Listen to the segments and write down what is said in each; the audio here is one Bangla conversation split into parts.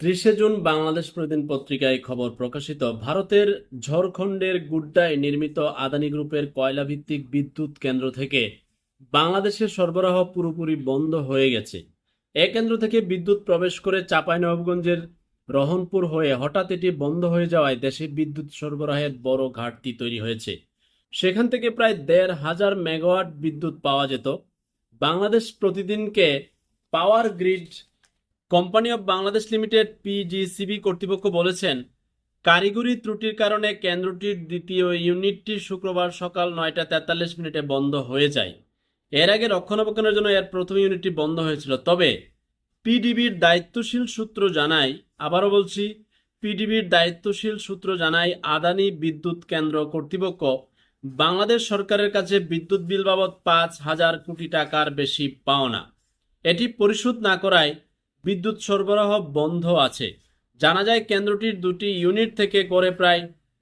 ত্রিশে জুন বাংলাদেশ প্রতিদিন পত্রিকায় খবর প্রকাশিত। ভারতের ঝাড়খণ্ডের গুড্ডায় নির্মিত আদানি গ্রুপের কয়লাভিত্তিক বিদ্যুৎ কেন্দ্র থেকে বাংলাদেশের সরবরাহ পুরোপুরি বন্ধ হয়ে গেছে। এ কেন্দ্র থেকে বিদ্যুৎ প্রবেশ করে চাঁপাইনবাবগঞ্জের রহনপুর হয়ে হঠাৎ এটি বন্ধ হয়ে যাওয়ায় দেশে বিদ্যুৎ সরবরাহের বড় ঘাটতি তৈরি হয়েছে। সেখান থেকে প্রায় দেড় হাজার মেগাওয়াট বিদ্যুৎ পাওয়া যেত। Bangladesh প্রতিদিনকে power grid company of Bangladesh limited PGCB কর্তৃপক্ষ বলেছেন, কারিগরি ত্রুটির কারণে কেন্দ্রটির দ্বিতীয় ইউনিটটি শুক্রবার সকাল নয়টা তেতাল্লিশ মিনিটে বন্ধ হয়ে যায়। এর আগে রক্ষণাবেক্ষণের জন্য এর প্রথম ইউনিটটি বন্ধ হয়েছিল। তবে পিডিবির দায়িত্বশীল সূত্র জানায়, আবারও বলছি পিডিবির দায়িত্বশীল সূত্র জানায়, আদানি বিদ্যুৎ কেন্দ্র কর্তৃপক্ষ, বাংলাদেশ সরকারের কাছে বিদ্যুৎ বিল বাবদ পাঁচ হাজার কোটি টাকার বেশি পাওনা। এটি পরিশোধ না করায় বিদ্যুৎ সরবরাহ বন্ধ আছে। জানা যায়, কেন্দ্রটির দুটি ইউনিট থেকে করে প্রায়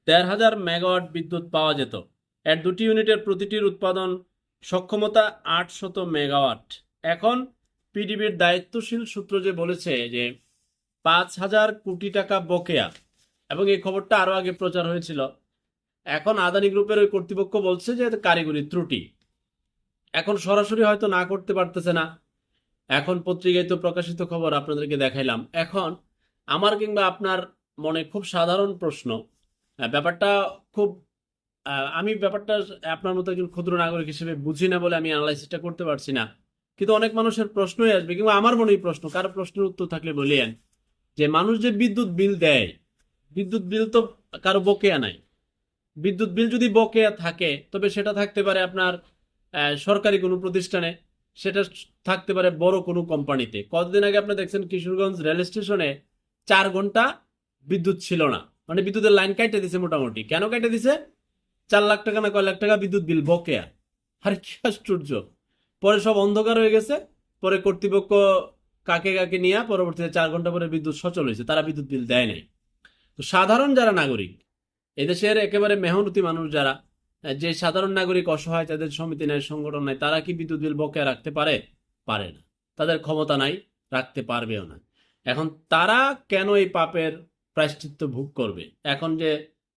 দেড় হাজার মেগাওয়াট বিদ্যুৎ পাওয়া যেত। এর দুটি ইউনিটের প্রতিটির উৎপাদন সক্ষমতা আটশত মেগাওয়াট। এখন পিডিবির দায়িত্বশীল সূত্র যে বলেছে যে পাঁচ হাজার কোটি টাকা বকেয়া, এবং এই খবরটা আরও আগে প্রচার হয়েছিল। এখন আদানি গ্রুপের ওই কর্তৃপক্ষ বলছে যে কারিগরি ত্রুটি। এখন সরাসরি হয়তো না করতে পারতেছে না। এখন পত্রিকায় তো প্রকাশিত খবর আপনাদেরকে দেখাইলাম। এখন আমার কিংবা আপনার মনে খুব সাধারণ প্রশ্ন ব্যাপারটা খুব আমি ব্যাপারটা আপনার মতো একজন ক্ষুদ্র নাগরিক হিসেবে বুঝি না বলে আমি অ্যানালাইসিসটা করতে পারছি না। কিন্তু অনেক মানুষের প্রশ্নই আসবে, কিংবা আমার মনেই প্রশ্ন, কারও প্রশ্নের উত্তর থাকলে বলিয়েন? যে মানুষ যে বিদ্যুৎ বিল দেয়, বিদ্যুৎ বিল তো কারও বকেয়া নাই। বিদ্যুৎ বিল যদি বকেয়া থাকে, তবে সেটা থাকতে পারে আপনার সরকারি কোনো প্রতিষ্ঠানে। সেটা থাকতে পারে বড় কোনো কোম্পানিতে। কতদিন আগে আপনি দেখছেন কিশোরগঞ্জ রেল স্টেশনে চার ঘণ্টা বিদ্যুৎ ছিল না? মানে বিদ্যুতের লাইন কাটে দিছে মোটামুটি। কেন কাটে দিছে? চার লাখ টাকা না কয় লাখ টাকা বিদ্যুৎ বিল, বকেয়া। আরে কি আশ্চর্য। পরে সব অন্ধকার হয়ে গেছে। পরে কর্তৃপক্ষ কাকে কাকে নিয়ে পরবর্তীতে চার ঘণ্টা পরে বিদ্যুৎ সচল হয়েছে, তারা বিদ্যুৎ বিল দেয় নাই। তো সাধারণ যারা নাগরিক, এদেশের একেবারে মেহনতি মানুষ যারা যে সাধারণ নাগরিক অসহায় তাদের সমিতি নাই, সংগঠন নাই, তারা কি বিদ্যুৎ বিল বকেয়া রাখতে পারে? পারে না। তাদের ক্ষমতা নাই, রাখতে পারবেও না। এখন তারা কেন এই পাপের প্রায়শ্চিত্ত ভোগ করবে? এখন যে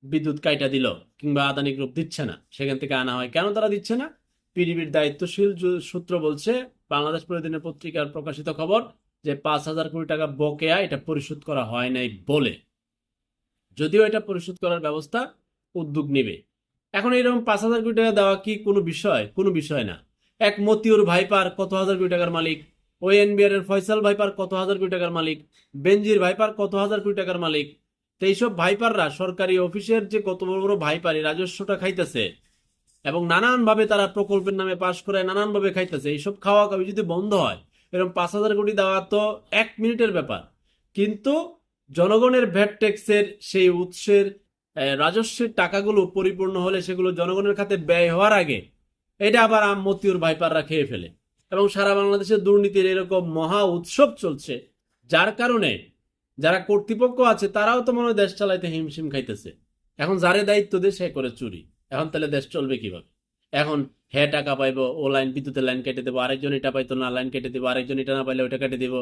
বিদ্যুৎ কাইটা দিল কিংবা আদানি গ্রুপ দিচ্ছে না, সেখান থেকে আনা হয়। কেন তারা দিচ্ছে না? পিডিবির দায়িত্বশীল সূত্র বলছে, বাংলাদেশ প্রতিদিনের পত্রিকার প্রকাশিত খবর যে পাঁচ হাজার কোটি টাকা বকেয়া, এটা পরিশোধ করা হয় নাই বলে। যদিও এটা পরিশোধ করার ব্যবস্থা উদ্যোগ নেবে। এখন এরকম পাঁচ হাজার কোটি টাকা দেওয়া কি কোনো বিষয়? কোনো বিষয় না। এক মতিউর ভাইপার কত হাজার কোটি টাকার মালিক? ওই এনবিআর এর ফয়সাল ভাইপার কত হাজার কোটি টাকার মালিক? বেঞ্জির ভাইপার কত হাজার কোটি টাকার মালিক? তো এইসব ভাইপাররা সরকারি অফিসের যে কত বড় বড় ভাইপার, এই রাজস্বটা খাইতেছে। এবং নানানভাবে তারা প্রকল্পের নামে পাশ করে নানানভাবে খাইতেছে। এইসব খাওয়া খাওয়ি যদি বন্ধ হয়, এরকম পাঁচ হাজার কোটি দেওয়া তো এক মিনিটের ব্যাপার। কিন্তু জনগণের ভ্যাট ট্যাক্সের সেই উৎসের রাজস্বের টাকাগুলো পরিপূর্ণ হলে সেগুলো জনগণের খাতে ব্যয় হওয়ার আগে এটা আবার আম মতিউর ভাইপাররা খেয়ে ফেলে। এবং সারা বাংলাদেশে দুর্নীতির এরকম মহা উৎসব চলছে, যার কারণে যারা কর্তৃপক্ষ আছে, তারাও তো মনে হয় দেশ চালাইতে হিমশিম খাইতেছে। এখন যারে দায়িত্ব দেয়, সে করে চুরি। এখন তাহলে দেশ চলবে কীভাবে? এখন হ্যাঁ টাকা পাইবো, ও লাইন বিদ্যুতের লাইন কেটে দেবো, আরেকজন এটা পাইতো না, লাইন কেটে দেবো, আরেকজন এটা না পাইলে ওটা কেটে দেবো।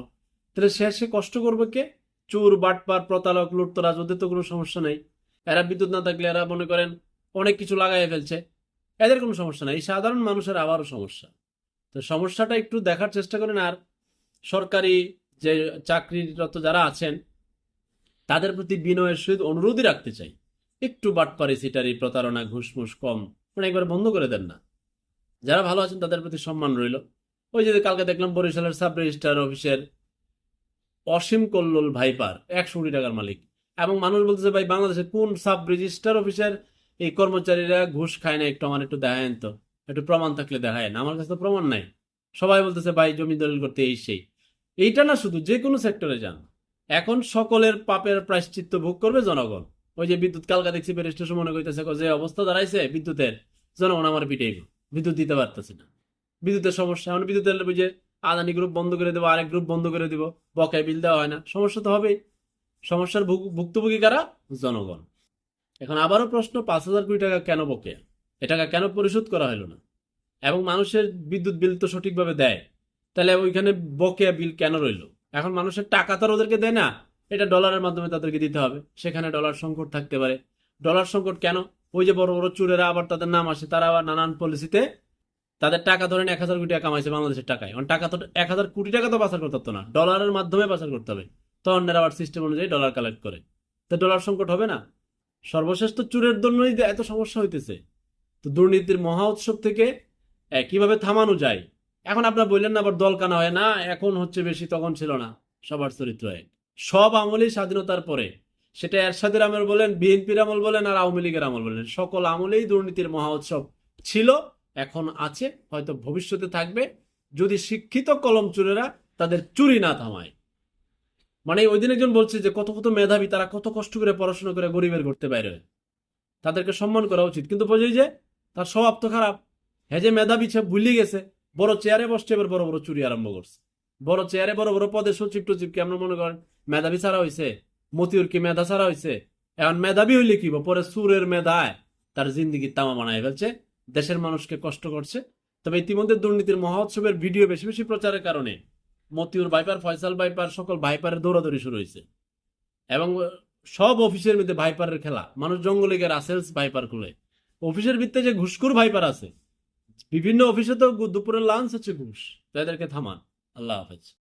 তাহলে শেষে কষ্ট করবে কে? চোর, বাটপার, প্রতারক, লুটতরাজ, ওদের তো কোনো সমস্যা নেই। এরা বিদ্যুৎ না থাকলে এরা, মনে করেন, অনেক কিছু লাগাই ফেলছে। এদের কোনো সমস্যা নাই। এই সাধারণ মানুষের আবারও সমস্যা। তো সমস্যাটা একটু দেখার চেষ্টা করেন। আর সরকারি যে চাকরিরত যারা আছেন, তাদের প্রতি বিনয়ের সহিত অনুরোধই রাখতে চাই। একটু বাটপারি সিটারি, প্রতারণা, ঘুষমুষ কম মানে একবার বন্ধ করে দেন না। যারা ভালো আছেন, তাদের প্রতি সম্মান রইল। ওই যে কালকে দেখলাম বরিশালের সাব রেজিস্ট্রার অফিসের অসীম কল্লোল ভাইপার, একশো কোটি টাকার মালিক। এবং মানুষ বলতেছে ভাই, বাংলাদেশে কোন সাব রেজিস্টার অফিসের এই কর্মচারীরা ঘুষ খায় না? একটু আমার একটু দেখায়েন তো। একটু প্রমাণ থাকলে দেখায়েন। আমার কাছে তো প্রমাণ নাই। সবাই বলতেছে, ভাই, জমি দলিল করতে এই সেই। এইটা না শুধু যে কোনো সেক্টরে যান। এখন সকলের পাপের প্রায়শ্চিত্ত ভোগ করবে জনগণ। ওই যে বিদ্যুৎ কালকা দেখছি স্টেশন মনে করতেছে যে অবস্থা দাঁড়াইছে বিদ্যুতের, জনগণ আমার পিটাইব বিদ্যুৎ দিতে পারতেছে না। বিদ্যুতের সমস্যা, এখন বিদ্যুতের বুঝে আদানি গ্রুপ বন্ধ করে দেবো, আরেক গ্রুপ বন্ধ করে দিব, বকেয়া বিল দেওয়া হয় না। সমস্যা তো হবেই। সমস্যার ভুগ- ভুক্তভোগী কারা? জনগণ। এখন আবারও প্রশ্ন, পাঁচ হাজার কোটি টাকা কেন বকেয়া এ টাকা কেন পরিশোধ করা হলো না? এবং মানুষের বিদ্যুৎ বিল তো সঠিকভাবে দেয়। তাহলে ওইখানে বকেয়া বিল কেন রইল? এখন মানুষের টাকা তো ওদেরকে দেয় না। এটা ডলারের মাধ্যমে তাদেরকে দিতে হবে। সেখানে ডলার সংকট থাকতে পারে। ডলার সংকট কেন? ওই যে বড় বড় চুরেরা আবার তাদের নাম আসে, তারা আবার নানান পলিসিতে তাদের টাকা ধরেন এক হাজার কোটি টাকা কামাইছে বাংলাদেশের টাকায়। কারণ টাকা তো এক হাজার কোটি টাকা তো পাচার করতে না। ডলারের মাধ্যমে পাচার করতে হবে। তখন এরা আবার সিস্টেম অনুযায়ী ডলার কালেক্ট করে। তো ডলার সংকট হবে না? সর্বশেষ তো চুরের জন্যই এত সমস্যা হইতেছে। তো দুর্নীতির মহা উৎসব থেকে কীভাবে থামানো যায়? এখন আপনার বললেন না, আবার দল কানা হয় না, এখন হচ্ছে বেশি তখন ছিল না। সবার চরিত্র এক। সব আমলেই স্বাধীনতার পরে। সেটা এরশাদের আমল বলেন, বিএনপির আমল বলেন, আর আওয়ামী লীগের আমল বলেন। সকল আমলেই দুর্নীতির মহা উৎসব ছিল, এখন আছে, হয়তো ভবিষ্যতে থাকবে। যদি শিক্ষিত কলম চুরেরা তাদের চুরি না থামায়। মানে ওই দিন একজন বলছে যে, কত কত মেধাবী, তারা কত কষ্ট করে পড়াশোনা করে গরিবের করতে বাইরে তাদেরকে সম্মান করা উচিত। কিন্তু বোঝাই যে, তার স্বভাব তো খারাপ। হ্যাঁ যে মেধাবী, সে ভুলে গেছে। বড় চেয়ারে বসছে, এবার বড় বড় চুরি আরম্ভ করছে। বড় চেয়ারে বড় বড় পদে সচিব টচিব কেমন মনে করেন, মেধাবী ছাড়া হয়েছে মতিউর কি মেধা ছাড়া হয়েছে এখন মেধাবী হইলে কি পরে সুরের মেধায় তার জিন্দিগি তামা বানায় ফেলছে, দেশের মানুষকে কষ্ট করছে। তবে ইতিমধ্যে দুর্নীতির মহোৎসবের ভিডিও বেশি বেশি প্রচারের কারণে মতিউর ভাইপার, ফয়সাল ভাইপার, সকল ভাইপারের দৌড়াদৌড়ি শুরু হয়েছে। এবং সব অফিসের মধ্যে ভাইপারের খেলা। মানুষ জঙ্গলে গিয়ে রাসেলস ভাইপার খুলে। অফিসের ভিত্তে যে ঘুষখোর ভাইপার আছে, বিভিন্ন অফিসে তো দুপুরের লাঞ্চ হচ্ছে ঘুষ। তাদেরকে থামান। আল্লাহ হাফেজ।